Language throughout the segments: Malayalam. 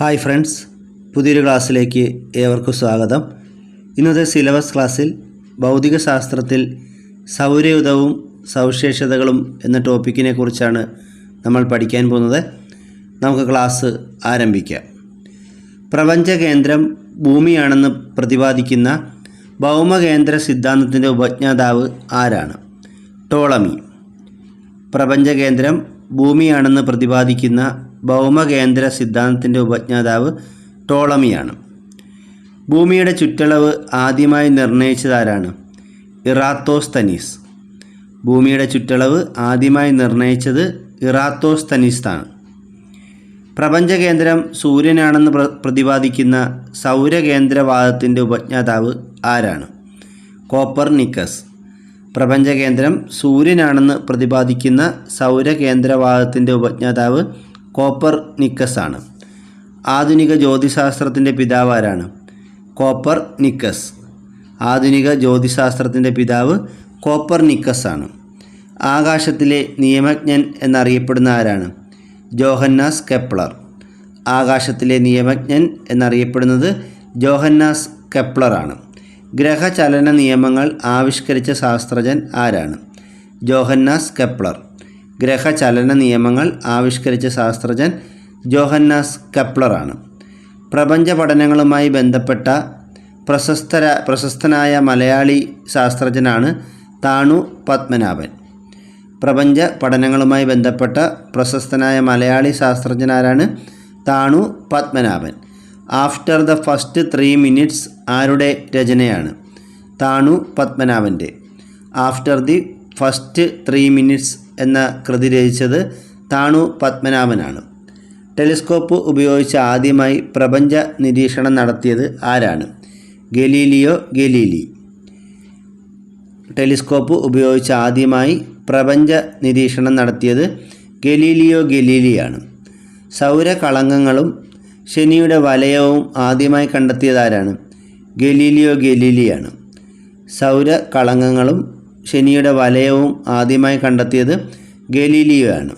ഹായ് ഫ്രണ്ട്സ് പുതിയൊരു ക്ലാസ്സിലേക്ക് ഏവർക്കും സ്വാഗതം. ഇന്നത്തെ സിലബസ് ക്ലാസ്സിൽ ഭൗതികശാസ്ത്രത്തിൽ സൗരയുധവും സവിശേഷതകളും എന്ന ടോപ്പിക്കിനെ കുറിച്ചാണ് നമ്മൾ പഠിക്കാൻ പോകുന്നത്. നമുക്ക് ക്ലാസ് ആരംഭിക്കാം. പ്രപഞ്ച കേന്ദ്രം ഭൂമിയാണെന്ന് പ്രതിപാദിക്കുന്ന ഭൗമകേന്ദ്ര സിദ്ധാന്തത്തിന്റെ ഉപജ്ഞാതാവ് ആരാണ്? ടോളമി. പ്രപഞ്ചകേന്ദ്രം ഭൂമിയാണെന്ന് പ്രതിപാദിക്കുന്ന ഭൗമകേന്ദ്ര സിദ്ധാന്തത്തിന്റെ ഉപജ്ഞാതാവ് ടോളമിയാണ്. ഭൂമിയുടെ ചുറ്റളവ് ആദ്യമായി നിർണയിച്ചതാരാണ്? ഇറാത്തോസ്തനീസ്. ഭൂമിയുടെ ചുറ്റളവ് ആദ്യമായി നിർണയിച്ചത് ഇറാത്തോസ്തനീസാണ്. പ്രപഞ്ചകേന്ദ്രം സൂര്യനാണെന്ന് പ്ര പ്രതിപാദിക്കുന്ന സൗരകേന്ദ്രവാദത്തിന്റെ ഉപജ്ഞാതാവ് ആരാണ്? കോപ്പർ നിക്കസ് പ്രപഞ്ചകേന്ദ്രം സൂര്യനാണെന്ന് പ്രതിപാദിക്കുന്ന സൗരകേന്ദ്രവാദത്തിന്റെ ഉപജ്ഞാതാവ് കോപ്പർ നിക്കസ് ആണ്. ആധുനിക ജ്യോതിശാസ്ത്രത്തിന്റെ പിതാവ് ആരാണ്? കോപ്പർ നിക്കസ് ആധുനിക ജ്യോതിശാസ്ത്രത്തിന്റെ പിതാവ് കോപ്പർ നിക്കസ് ആണ്. ആകാശത്തിലെ നിയമജ്ഞൻ എന്നറിയപ്പെടുന്ന ആരാണ്? Johannes Kepler. ആകാശത്തിലെ നിയമജ്ഞൻ എന്നറിയപ്പെടുന്നത് ജോഹന്നാസ് കെപ്ലറാണ് ഗ്രഹചലന നിയമങ്ങൾ ആവിഷ്കരിച്ച ശാസ്ത്രജ്ഞൻ ആരാണ്? Johannes Kepler. ഗ്രഹചലന നിയമങ്ങൾ ആവിഷ്കരിച്ച ശാസ്ത്രജ്ഞൻ ജോഹന്നാസ് കപ്ലറാണ്. പ്രപഞ്ച പഠനങ്ങളുമായി ബന്ധപ്പെട്ട പ്രശസ്തര പ്രശസ്തനായ മലയാളി ശാസ്ത്രജ്ഞനാണ് താണു പത്മനാഭൻ. പ്രപഞ്ച പഠനങ്ങളുമായി ബന്ധപ്പെട്ട പ്രശസ്തനായ Malayali ശാസ്ത്രജ്ഞനാരാണ് Thanu Padmanabhan. After the first three minutes ആരുടെ രചനയാണ്? Thanu പത്മനാഭന്റെ. After the first three minutes എന്ന കൃതി രചിച്ചത് താണു പത്മനാഭനാണ്. ടെലിസ്കോപ്പ് ഉപയോഗിച്ച് ആദ്യമായി പ്രപഞ്ച നിരീക്ഷണം നടത്തിയത് ആരാണ്? Galileo Galilei. ടെലിസ്കോപ്പ് ഉപയോഗിച്ച് ആദ്യമായി പ്രപഞ്ച നിരീക്ഷണം നടത്തിയത് ഗലീലിയോ ഗലീലിയാണ്. സൗരകളങ്കങ്ങളും ശനിയുടെ വലയവും ആദ്യമായി കണ്ടെത്തിയതാരാണ് ഗലീലിയോ ഗലീലിയാണ്. സൗരകളങ്കങ്ങളും ശനിയുടെ വലയവും ആദ്യമായി കണ്ടെത്തിയത് ഗലീലിയോ ആണ്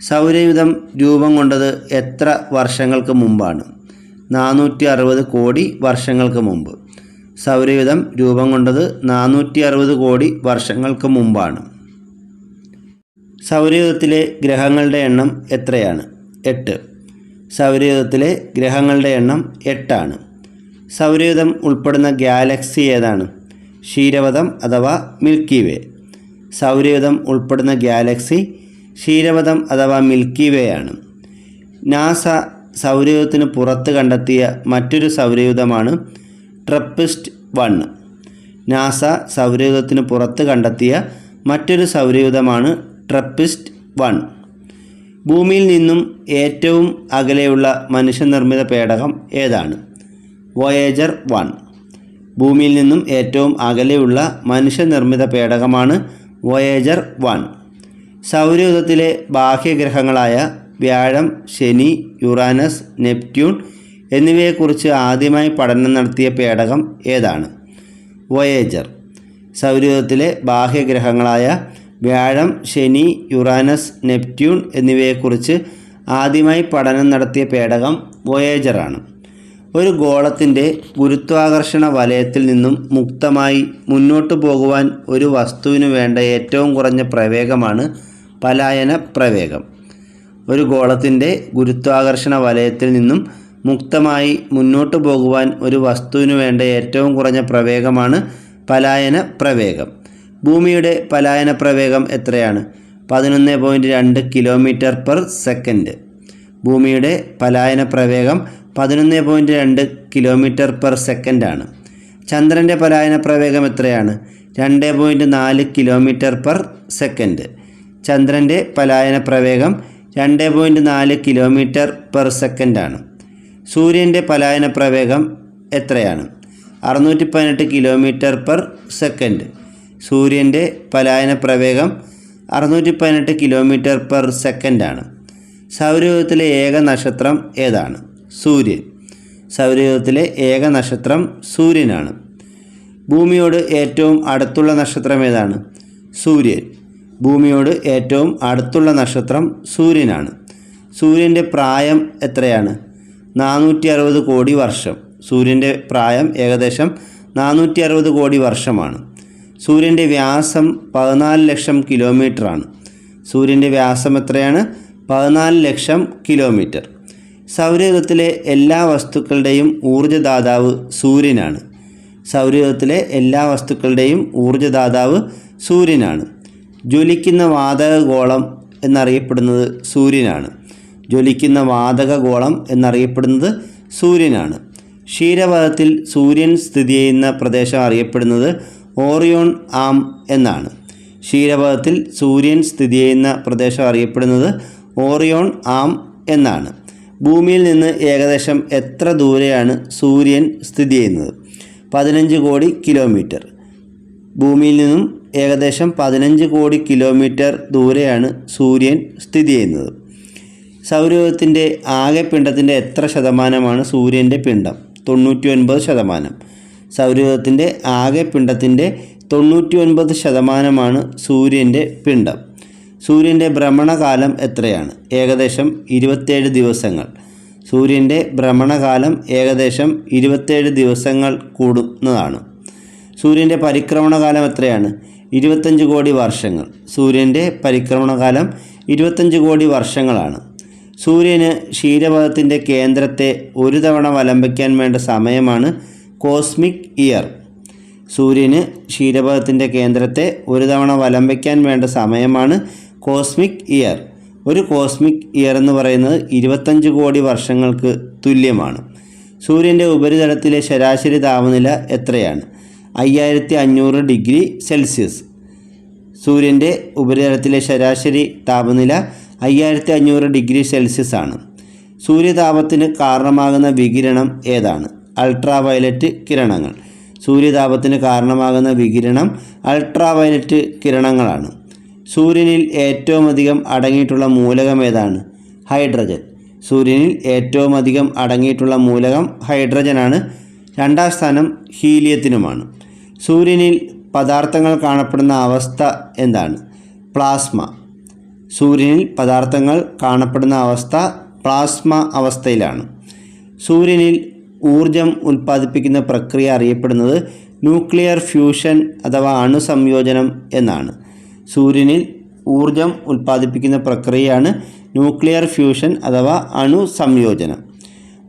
സൗരയുധം രൂപം കൊണ്ടത് എത്ര വർഷങ്ങൾക്ക് മുമ്പാണ്? നാനൂറ്റി അറുപത് കോടി വർഷങ്ങൾക്ക് മുമ്പ്. സൗരയുധം രൂപം കൊണ്ടത് നാനൂറ്റി അറുപത് കോടി വർഷങ്ങൾക്ക് മുമ്പാണ്. സൗരയുധത്തിലെ ഗ്രഹങ്ങളുടെ എണ്ണം എത്രയാണ്? എട്ട്. സൗരയുധത്തിലെ ഗ്രഹങ്ങളുടെ എണ്ണം എട്ടാണ്. സൗരയുധം ഉൾപ്പെടുന്ന ഗാലക്സി ഏതാണ്? ക്ഷീരപഥം അഥവാ മിൽക്കി വേ. സൗരയുധം ഉൾപ്പെടുന്ന ഗാലക്സി ക്ഷീരപഥം അഥവാ മിൽക്കി വേ ആണ്. നാസ സൗരയുധത്തിന് പുറത്ത് കണ്ടെത്തിയ മറ്റൊരു സൗരയുധമാണ് ട്രപ്പിസ്റ്റ് വൺ. നാസ സൗരയുധത്തിന് പുറത്ത് കണ്ടെത്തിയ മറ്റൊരു സൗരയുധമാണ് ട്രപ്പിസ്റ്റ് വൺ. ഭൂമിയിൽ നിന്നും ഏറ്റവും അകലെയുള്ള മനുഷ്യനിർമ്മിത പേടകം ഏതാണ്? Voyager one. ഭൂമിയിൽ നിന്നും ഏറ്റവും അകലെയുള്ള മനുഷ്യനിർമ്മിത പേടകമാണ് വോയേജർ വൺ. സൗരയുധത്തിലെ ബാഹ്യഗ്രഹങ്ങളായ വ്യാഴം ശനി യുറാനസ് നെപ്റ്റ്യൂൺ എന്നിവയെക്കുറിച്ച് ആദ്യമായി പഠനം നടത്തിയ പേടകം ഏതാണ്? വോയേജർ. സൗരയുധത്തിലെ ബാഹ്യഗ്രഹങ്ങളായ വ്യാഴം ശനി യുറാനസ് നെപ്റ്റ്യൂൺ എന്നിവയെക്കുറിച്ച് ആദ്യമായി പഠനം നടത്തിയ പേടകം വോയേജറാണ്. ഒരു ഗോളത്തിന്റെ ഗുരുത്വാകർഷണ വലയത്തിൽ നിന്നും മുക്തമായി മുന്നോട്ടു പോകുവാൻ ഒരു വസ്തുവിന് വേണ്ട ഏറ്റവും കുറഞ്ഞ പ്രവേഗമാണ് പലായന പ്രവേഗം. ഒരു ഗോളത്തിന്റെ ഗുരുത്വാകർഷണ വലയത്തിൽ നിന്നും മുക്തമായി മുന്നോട്ടു പോകുവാൻ ഒരു വസ്തുവിന് വേണ്ട ഏറ്റവും കുറഞ്ഞ പ്രവേഗമാണ് പലായന പ്രവേഗം. ഭൂമിയുടെ പലായന പ്രവേഗം എത്രയാണ്? പതിനൊന്ന് പോയിന്റ് രണ്ട് കിലോമീറ്റർ പെർ സെക്കൻഡ്. ഭൂമിയുടെ പലായന പ്രവേഗം പതിനൊന്ന് പോയിന്റ് രണ്ട് കിലോമീറ്റർ പെർ സെക്കൻഡാണ് ചന്ദ്രന്റെ പലായന പ്രവേഗം എത്രയാണ്? രണ്ട് പോയിന്റ് നാല് കിലോമീറ്റർ പെർ സെക്കൻഡ് ചന്ദ്രന്റെ പലായന പ്രവേഗം രണ്ട് പോയിന്റ് നാല് കിലോമീറ്റർ പെർ സെക്കൻഡാണ് സൂര്യന്റെ പലായന പ്രവേഗം എത്രയാണ്? അറുന്നൂറ്റി പതിനെട്ട് കിലോമീറ്റർ പെർ സെക്കൻഡ് സൂര്യന്റെ പലായന പ്രവേഗം അറുന്നൂറ്റി പതിനെട്ട് കിലോമീറ്റർ പെർ സെക്കൻഡാണ് സൗരയൂഥത്തിലെ ഏക നക്ഷത്രം ഏതാണ്? സൂര്യൻ. സൗരയൂഥത്തിലെ ഏക നക്ഷത്രം സൂര്യനാണ്. ഭൂമിയോട് ഏറ്റവും അടുത്തുള്ള നക്ഷത്രം ഏതാണ്? സൂര്യൻ. ഭൂമിയോട് ഏറ്റവും അടുത്തുള്ള നക്ഷത്രം സൂര്യനാണ്. സൂര്യന്റെ പ്രായം എത്രയാണ്? നാനൂറ്റി അറുപത് കോടി വർഷം. സൂര്യന്റെ പ്രായം ഏകദേശം നാനൂറ്റി അറുപത് കോടി വർഷമാണ്. സൂര്യന്റെ വ്യാസം പതിനാല് ലക്ഷം കിലോമീറ്ററാണ്. സൂര്യന്റെ വ്യാസം എത്രയാണ്? പതിനാല് ലക്ഷം കിലോമീറ്റർ. സൗരയുഗത്തിലെ എല്ലാ വസ്തുക്കളുടെയും ഊർജദാതാവ് സൂര്യനാണ്. സൗരയുഗത്തിലെ എല്ലാ വസ്തുക്കളുടെയും ഊർജദാതാവ് സൂര്യനാണ്. ജ്വലിക്കുന്ന വാതകഗോളം എന്നറിയപ്പെടുന്നത് സൂര്യനാണ്. ജ്വലിക്കുന്ന വാതകഗോളം എന്നറിയപ്പെടുന്നത് സൂര്യനാണ്. ക്ഷീരപഥത്തിൽ സൂര്യൻ സ്ഥിതി ചെയ്യുന്ന പ്രദേശം അറിയപ്പെടുന്നത് ഓറിയോൺ ആം എന്നാണ്. ക്ഷീരപഥത്തിൽ സൂര്യൻ സ്ഥിതി ചെയ്യുന്ന പ്രദേശം അറിയപ്പെടുന്നത് ഓറിയോൺ ആം എന്നാണ്. ഭൂമിയിൽ നിന്ന് ഏകദേശം എത്ര ദൂരെയാണ് സൂര്യൻ സ്ഥിതി ചെയ്യുന്നത്? പതിനഞ്ച് കോടി കിലോമീറ്റർ. ഭൂമിയിൽ നിന്നും ഏകദേശം പതിനഞ്ച് കോടി കിലോമീറ്റർ ദൂരെയാണ് സൂര്യൻ സ്ഥിതി ചെയ്യുന്നത്. സൗരയൂഹത്തിന്റെ ആകെ പിണ്ഡത്തിന്റെ എത്ര ശതമാനമാണ് സൂര്യന്റെ പിണ്ഡം? തൊണ്ണൂറ്റി ഒൻപത് ശതമാനം. സൗരയൂഹത്തിന്റെ ആകെ പിണ്ഡത്തിന്റെ തൊണ്ണൂറ്റി ഒൻപത് ശതമാനമാണ് സൂര്യന്റെ പിണ്ഡം. സൂര്യന്റെ ഭ്രമണകാലം എത്രയാണ്? ഏകദേശം ഇരുപത്തേഴ് ദിവസങ്ങൾ. സൂര്യന്റെ ഭ്രമണകാലം ഏകദേശം ഇരുപത്തേഴ് ദിവസങ്ങൾ കൂടുന്നതാണ്. സൂര്യന്റെ പരിക്രമണകാലം എത്രയാണ്? ഇരുപത്തഞ്ച് കോടി വർഷങ്ങൾ. സൂര്യന്റെ പരിക്രമണകാലം ഇരുപത്തഞ്ച് കോടി വർഷങ്ങളാണ്. സൂര്യന് ക്ഷീരപഥത്തിന്റെ കേന്ദ്രത്തെ ഒരു തവണ വലംബയ്ക്കാൻ വേണ്ട സമയമാണ് കോസ്മിക് ഇയർ. സൂര്യന് ക്ഷീരപഥത്തിന്റെ കേന്ദ്രത്തെ ഒരു തവണ വലംബയ്ക്കാൻ വേണ്ട സമയമാണ് കോസ്മിക് ഇയർ. ഒരു കോസ്മിക് ഇയർ എന്ന് പറയുന്നത് ഇരുപത്തഞ്ച് കോടി വർഷങ്ങൾക്ക് തുല്യമാണ്. സൂര്യന്റെ ഉപരിതലത്തിലെ ശരാശരി താപനില എത്രയാണ്? അയ്യായിരത്തി അഞ്ഞൂറ് ഡിഗ്രി സെൽഷ്യസ്. സൂര്യന്റെ ഉപരിതലത്തിലെ ശരാശരി താപനില അയ്യായിരത്തി അഞ്ഞൂറ് ഡിഗ്രി സെൽഷ്യസ് ആണ്. സൂര്യതാപത്തിന് കാരണമാകുന്ന വികിരണം ഏതാണ്? അൾട്രാ വയലറ്റ് കിരണങ്ങൾ. സൂര്യതാപത്തിന് കാരണമാകുന്ന വികിരണം അൾട്രാ വയലറ്റ് കിരണങ്ങളാണ്. സൂര്യനിൽ ഏറ്റവും അധികം അടങ്ങിയിട്ടുള്ള മൂലകം ഏതാണ്? ഹൈഡ്രജൻ. സൂര്യനിൽ ഏറ്റവും അധികം അടങ്ങിയിട്ടുള്ള മൂലകം ഹൈഡ്രജനാണ്. രണ്ടാം സ്ഥാനം ഹീലിയത്തിനുമാണ്. സൂര്യനിൽ പദാർത്ഥങ്ങൾ കാണപ്പെടുന്ന അവസ്ഥ എന്താണ്? പ്ലാസ്മ. സൂര്യനിൽ പദാർത്ഥങ്ങൾ കാണപ്പെടുന്ന അവസ്ഥ പ്ലാസ്മ അവസ്ഥയിലാണ്. സൂര്യനിൽ ഊർജം ഉൽപ്പാദിപ്പിക്കുന്ന പ്രക്രിയ അറിയപ്പെടുന്നത് ന്യൂക്ലിയർ ഫ്യൂഷൻ അഥവാ അണുസംയോജനം എന്നാണ്. സൂര്യനിൽ ഊർജം ഉൽപ്പാദിപ്പിക്കുന്ന പ്രക്രിയയാണ് ന്യൂക്ലിയർ ഫ്യൂഷൻ അഥവാ അണു സംയോജനം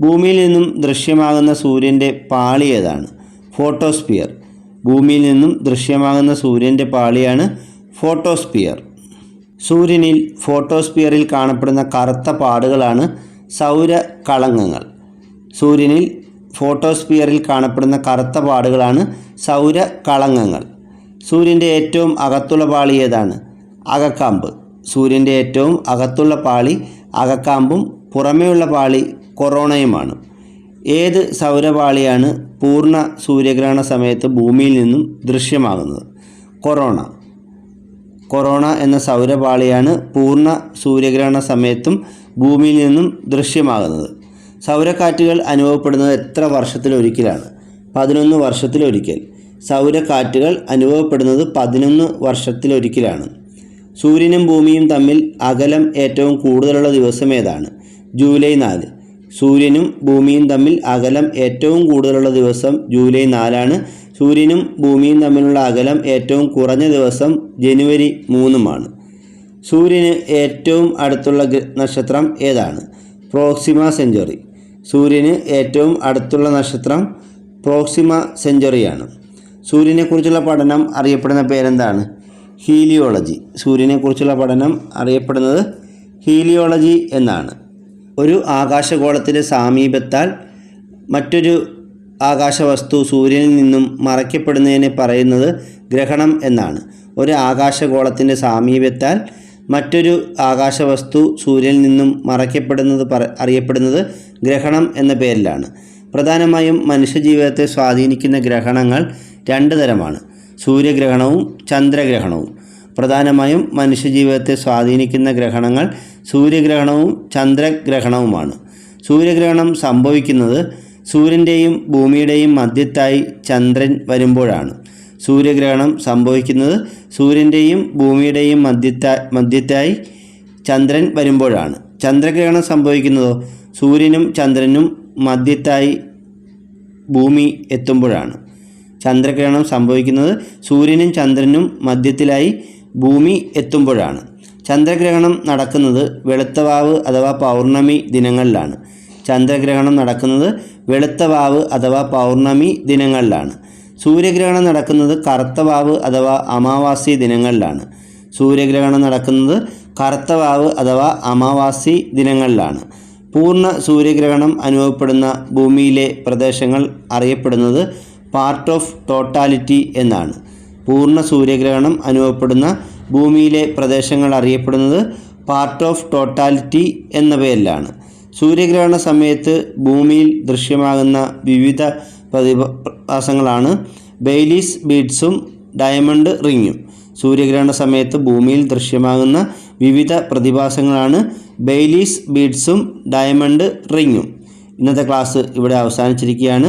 ഭൂമിയിൽ നിന്നും ദൃശ്യമാകുന്ന സൂര്യന്റെ പാളി ഏതാണ്? ഫോട്ടോസ്പിയർ ഭൂമിയിൽ നിന്നും ദൃശ്യമാകുന്ന സൂര്യന്റെ പാളിയാണ് ഫോട്ടോസ്പിയർ സൂര്യനിൽ ഫോട്ടോസ്പിയറിൽ കാണപ്പെടുന്ന കറുത്ത പാടുകളാണ് സൗര സൗരകളങ്കങ്ങൾ. സൂര്യനിൽ ഫോട്ടോസ്പിയറിൽ കാണപ്പെടുന്ന കറുത്ത പാടുകളാണ് സൗര സൗരകളങ്കങ്ങൾ. സൂര്യന്റെ ഏറ്റവും അകത്തുള്ള പാളി ഏതാണ്? അകക്കാമ്പ്. സൂര്യന്റെ ഏറ്റവും അകത്തുള്ള പാളി അകക്കാമ്പും പുറമേയുള്ള പാളി കൊറോണയുമാണ്. ഏത് സൗരപാളിയാണ് പൂർണ സൂര്യഗ്രഹണ സമയത്ത് ഭൂമിയിൽ നിന്നും ദൃശ്യമാകുന്നത്? കൊറോണ. കൊറോണ എന്ന സൗരപാളിയാണ് പൂർണ സൂര്യഗ്രഹണ സമയത്തും ഭൂമിയിൽ നിന്നും ദൃശ്യമാകുന്നത്. സൗരക്കാറ്റുകൾ അനുഭവപ്പെടുന്നത് എത്ര വർഷത്തിലൊരിക്കലാണ്? പതിനൊന്ന് വർഷത്തിലൊരിക്കൽ. സൗരക്കാറ്റുകൾ അനുഭവപ്പെടുന്നത് പതിനൊന്ന് വർഷത്തിലൊരിക്കലാണ്. സൂര്യനും ഭൂമിയും തമ്മിൽ അകലം ഏറ്റവും കൂടുതലുള്ള ദിവസം ഏതാണ്? ജൂലൈ നാല്. സൂര്യനും ഭൂമിയും തമ്മിൽ അകലം ഏറ്റവും കൂടുതലുള്ള ദിവസം ജൂലൈ നാലാണ്. സൂര്യനും ഭൂമിയും തമ്മിലുള്ള അകലം ഏറ്റവും കുറഞ്ഞ ദിവസം ജനുവരി മൂന്നുമാണ്. സൂര്യന് ഏറ്റവും അടുത്തുള്ള നക്ഷത്രം ഏതാണ്? Proxima Centauri. സൂര്യന് ഏറ്റവും അടുത്തുള്ള നക്ഷത്രം പ്രോക്സിമ സെഞ്ചുറിയാണ്. സൂര്യനെക്കുറിച്ചുള്ള പഠനം അറിയപ്പെടുന്ന പേരെന്താണ്? ഹീലിയോളജി. സൂര്യനെക്കുറിച്ചുള്ള പഠനം അറിയപ്പെടുന്നത് ഹീലിയോളജി എന്നാണ്. ഒരു ആകാശഗോളത്തിന്റെ സാമീപത്താൽ മറ്റൊരു ആകാശവസ്തു സൂര്യനിൽ നിന്നും മറയ്ക്കപ്പെടുന്നതിനെ പറയുന്നത് ഗ്രഹണം എന്നാണ്. ഒരു ആകാശഗോളത്തിന്റെ സാമീപ്യത്താൽ മറ്റൊരു ആകാശവസ്തു സൂര്യനിൽ നിന്നും മറയ്ക്കപ്പെടുന്നത് അറിയപ്പെടുന്നത് ഗ്രഹണം എന്ന പേരിലാണ്. പ്രധാനമായും മനുഷ്യജീവിതത്തെ സ്വാധീനിക്കുന്ന ഗ്രഹണങ്ങൾ രണ്ട് തരമാണ് സൂര്യഗ്രഹണവും ചന്ദ്രഗ്രഹണവും. പ്രധാനമായും മനുഷ്യജീവിതത്തെ സ്വാധീനിക്കുന്ന ഗ്രഹണങ്ങൾ സൂര്യഗ്രഹണവും ചന്ദ്രഗ്രഹണവുമാണ്. സൂര്യഗ്രഹണം സംഭവിക്കുന്നത് സൂര്യന്റെയും ഭൂമിയുടെയും മധ്യത്തായി ചന്ദ്രൻ വരുമ്പോഴാണ്. സൂര്യഗ്രഹണം സംഭവിക്കുന്നത് സൂര്യന്റെയും ഭൂമിയുടെയും മധ്യത്താ മധ്യത്തായി ചന്ദ്രൻ വരുമ്പോഴാണ്. ചന്ദ്രഗ്രഹണം സംഭവിക്കുന്നതോ സൂര്യനും ചന്ദ്രനും മധ്യത്തായി ഭൂമി എത്തുമ്പോഴാണ്. ചന്ദ്രഗ്രഹണം സംഭവിക്കുന്നത് സൂര്യനും ചന്ദ്രനും മധ്യത്തിലായി ഭൂമി എത്തുമ്പോഴാണ്. ചന്ദ്രഗ്രഹണം നടക്കുന്നത് വെളുത്തവാവ് അഥവാ പൗർണമി ദിനങ്ങളിലാണ്. ചന്ദ്രഗ്രഹണം നടക്കുന്നത് വെളുത്തവാവ് അഥവാ പൗർണമി ദിനങ്ങളിലാണ്. സൂര്യഗ്രഹണം നടക്കുന്നത് കറുത്തവാവ് അഥവാ അമാവാസി ദിനങ്ങളിലാണ്. സൂര്യഗ്രഹണം നടക്കുന്നത് കറുത്തവാവ് അഥവാ അമാവാസി ദിനങ്ങളിലാണ്. പൂർണ സൂര്യഗ്രഹണം അനുഭവപ്പെടുന്ന ഭൂമിയിലെ പ്രദേശങ്ങൾ അറിയപ്പെടുന്നത് പാർട്ട് ഓഫ് ടോട്ടാലിറ്റി എന്നാണ്. പൂർണ സൂര്യഗ്രഹണം അനുഭവപ്പെടുന്ന ഭൂമിയിലെ പ്രദേശങ്ങൾ അറിയപ്പെടുന്നത് പാർട്ട് ഓഫ് ടോട്ടാലിറ്റി എന്ന പേരിലാണ് സൂര്യഗ്രഹണ സമയത്ത് ഭൂമിയിൽ ദൃശ്യമാകുന്ന വിവിധ പ്രതിഭാസങ്ങളാണ് ബെയ്ലീസ് ബീഡ്സും ഡയമണ്ട് റിങ്ങും. സൂര്യഗ്രഹണ സമയത്ത് ഭൂമിയിൽ ദൃശ്യമാകുന്ന വിവിധ പ്രതിഭാസങ്ങളാണ് ബെയ്ലീസ് ബീഡ്സും ഡയമണ്ട് റിങ്ങും. ഇന്നത്തെ ക്ലാസ് ഇവിടെ അവസാനിച്ചിരിക്കുകയാണ്.